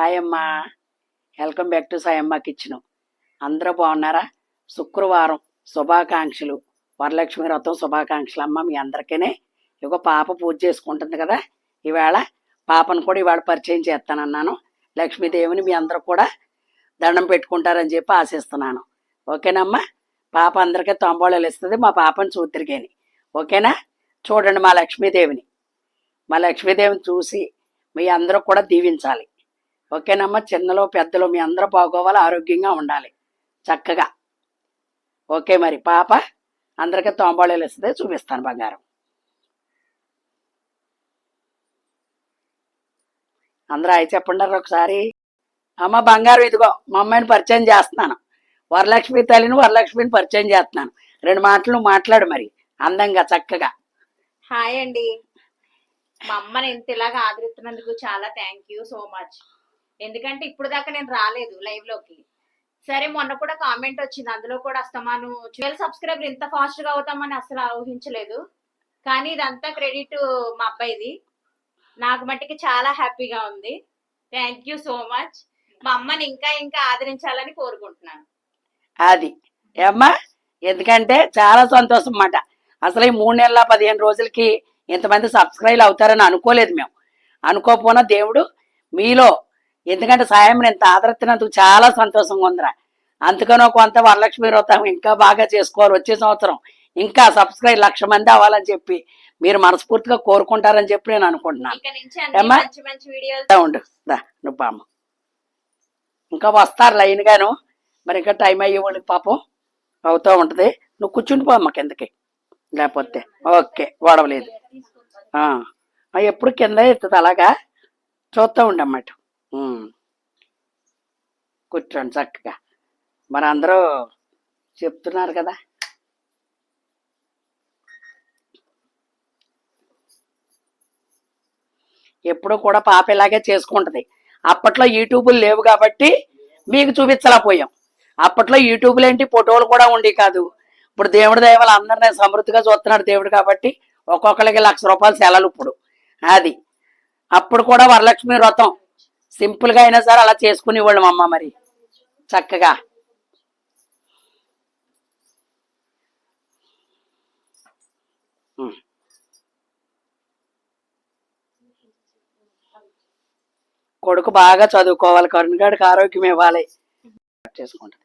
Hi అమ్మా welcome back to Sayamma kitchen అందరూ బాగున్నారా? శుక్రవారం శుభాకాంక్షలు. వరలక్ష్మి వ్రతం శుభాకాంక్షలు. అమ్మ మీ అందరికీనే. ఇగో పాప పూజ చేసుకుంటుంది కదా. ఈవేళ పాపను కూడా ఇవాళ పరిచయం చేస్తానన్నాను. లక్ష్మీదేవిని మీ అందరూ కూడా దండం పెట్టుకుంటారని చెప్పి ఆశిస్తున్నాను. ఓకేనమ్మా? పాప అందరికీ తంబోళాలు ఇస్తుంది. మా పాపను చూతిరిగాని ఓకేనా? చూడండి మా లక్ష్మీదేవిని. మా లక్ష్మీదేవిని చూసి మీ అందరూ కూడా దీవించాలి. ఓకేనమ్మా చిన్నలో పెద్దలో మీ అందరూ బాగోవాలి ఆరోగ్యంగా ఉండాలి. చక్కగా. ఓకే మరి పాప అందరికీ తోంబాళీలు ఇస్తుంది చూపిస్తాను బంగారం. అందరూ అయి చెప్పండి ఒకసారి. అమ్మ బంగారం ఇదిగో మా అమ్మాయిని పరిచయం చేస్తున్నాను. వరలక్ష్మి తల్లిని వరలక్ష్మిని పరిచయం చేస్తున్నాను. రెండు మాటలు మాట్లాడు మరి అందంగా చక్కగా. హాయ్ అండి. మా అమ్మని ఇంత ఇలాగా ఆదరిస్తున్నందుకు చాలా థ్యాంక్ యూ సో మచ్ ఎందుకంటే ఇప్పుడు దాకా నేను రాలేదు లైవ్లోకి. సరే మొన్న కూడా కామెంట్ వచ్చింది. అందులో కూడా అస్తమాను ట్వెల్వ్ సబ్స్క్రైబర్ ఇంత ఫాస్ట్గా అవుతామని అసలు ఊహించలేదు. కానీ ఇదంతా క్రెడిట్ మా అబ్బాయిది. నాకు మట్టికి చాలా హ్యాపీగా ఉంది. థ్యాంక్ యూ సో మచ్ మా అమ్మని ఇంకా ఇంకా ఆదరించాలని కోరుకుంటున్నాను. అది. ఏమ్మా? ఎందుకంటే చాలా సంతోషం అన్నమాట. అసలు ఈ మూడు నెలల పదిహేను రోజులకి ఇంతమంది సబ్స్క్రైబ్ అవుతారని అనుకోలేదు మేము. అనుకోకపోయినా దేవుడు మీలో ఎందుకంటే సాయం ఇంత ఆదరిస్తున్నందుకు చాలా సంతోషంగా ఉందిరా. అందుకనో కొంత వరలక్ష్మి వ్రతం ఇంకా బాగా చేసుకోవాలి వచ్చే సంవత్సరం. ఇంకా సబ్స్క్రైబ్ లక్ష మంది అవ్వాలని చెప్పి మీరు మనస్ఫూర్తిగా కోరుకుంటారని చెప్పి నేను అనుకుంటున్నాను. ఉండు. దా నువ్వు పాము ఇంకా వస్తారు లైన్ గాను మరి ఇంకా టైం అయ్యే వాళ్ళకి పాపం అవుతూ ఉంటుంది. నువ్వు కూర్చుండి పో అమ్మ కిందకి. లేకపోతే ఓకే గొడవలేదు ఆ, ఎప్పుడు కింద ఎత్తుంది అలాగా? చూస్తూ ఉండమ్మట. కూర్చోండి చక్కగా. మన అందరూ చెప్తున్నారు కదా. ఎప్పుడు కూడా పాప ఇలాగే చేసుకుంటుంది. అప్పట్లో యూట్యూబులు లేవు కాబట్టి మీకు చూపించలేకపోయాం. అప్పట్లో యూట్యూబ్లు ఏంటి? ఫోటోలు కూడా ఉండి కాదు. ఇప్పుడు దేవుడి దయవల్ల అందరినీ సమృద్ధిగా చూస్తున్నాడు దేవుడు కాబట్టి ఒక్కొక్కరికి లక్ష రూపాయలు సెలలు ఇప్పుడు. అది. అప్పుడు కూడా వరలక్ష్మి వ్రతం. సింపుల్గా అయినా సరే అలా చేసుకునేవాళ్ళం అమ్మ మరి. చక్కగా. కొడుకు బాగా చదువుకోవాలి కరుణ్ కరుణగాడికి ఆరోగ్యం ఇవ్వాలి. చేసుకుంటా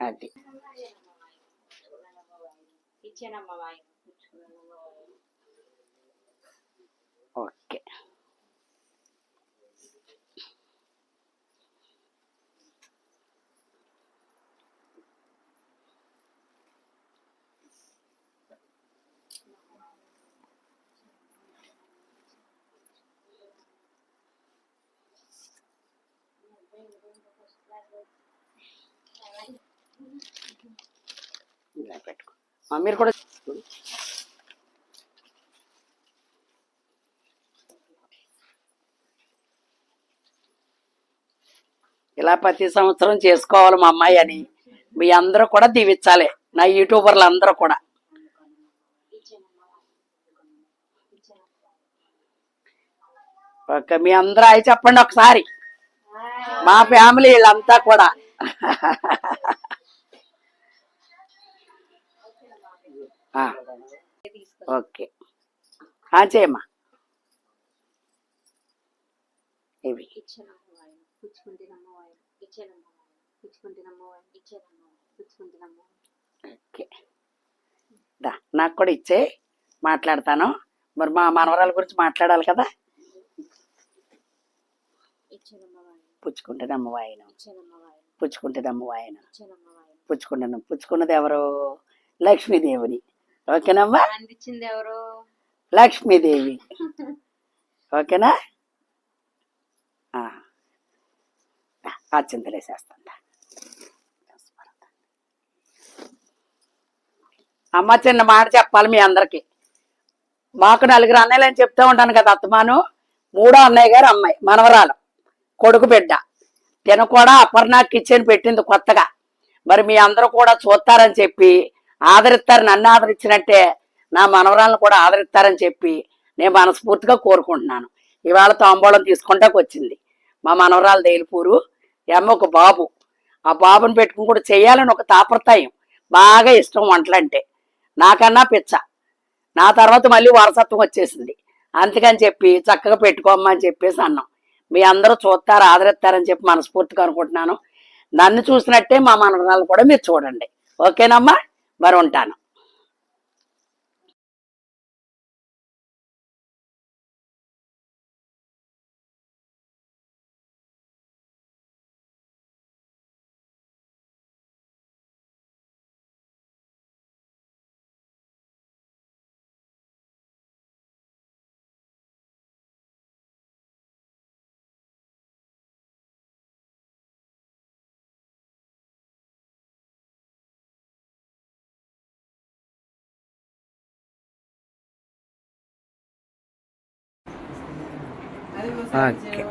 అది. వాయిన ఇచ్చేనమ్మ వాయిన ఇచ్చేనమ్మ వాయిన అది ఇచ్చేనమ్మ వాయిన ఓకే ఇలా పెట్టుకో ఆ, మీరు కూడా ఇలా ప్రతి సంవత్సరం చేసుకోవాలి మా అమ్మాయి అని. మీ అందరూ కూడా దీవించాలి. నా యూట్యూబర్లు అందరూ కూడా. ఓకే మీ అందరూ అయి చెప్పండి ఒకసారి. మా ఫ్యామిలీ వీళ్ళంతా కూడా. వాయిన చేయమ్మా. ఇవి. ఓకే. దా నాకు కూడా ఇచ్చే మాట్లాడతాను. మరి మా మనవరాల గురించి మాట్లాడాలి కదా? పుచ్చుకుంటే వాయిన. పుచ్చుకుంటేనమ్మ వాయన. పుచ్చుకుంటాను పుచ్చుకున్నది ఎవరు? లక్ష్మీదేవిని. ఓకేనమ్మా అందించింది ఎవరు? లక్ష్మీదేవి. ఓకేనా? ఆ. దా, ఆ చింతలేసేస్తాను దా. అమ్మ చిన్న మాట చెప్పాలి మీ అందరికి. మాకు నలుగురు అన్నయ్యలు అని చెప్తూ ఉంటాను కదా అత్తమాను. మూడో అన్నయ్య గారు అమ్మాయి మనవరాలు. కొడుకు బిడ్డ. తిన కూడా అపర్ణ కిచెన్ పెట్టింది కొత్తగా. మరి మీ అందరూ కూడా చూస్తారని చెప్పి ఆదరిస్తారు నన్ను ఆదరించినట్టే నా మనవరాలను కూడా ఆదరిస్తారని చెప్పి నేను మనస్ఫూర్తిగా కోరుకుంటున్నాను. ఇవాళ తాంబూలం తీసుకుంటాకు వచ్చింది. మా మనవరాలు దేలిపూరు ఎమ్మ ఒక బాబు. ఆ బాబుని పెట్టుకుని కూడా చేయాలని ఒక తాపత్రయం. బాగా ఇష్టం వంటలంటే. నాకన్నా పిచ్చ. నా తర్వాత మళ్ళీ వారసత్వం వచ్చేసింది. అందుకని చెప్పి చక్కగా పెట్టుకోమ్మా అని చెప్పేసి అన్నాం. మీ అందరూ చూస్తారు ఆదరిస్తారని చెప్పి మనస్ఫూర్తిగా అనుకుంటున్నాను. నన్ను చూసినట్టే మా మనవరాలు కూడా మీరు చూడండి. ఓకేనమ్మా? మరి ఉంటాను ఓకే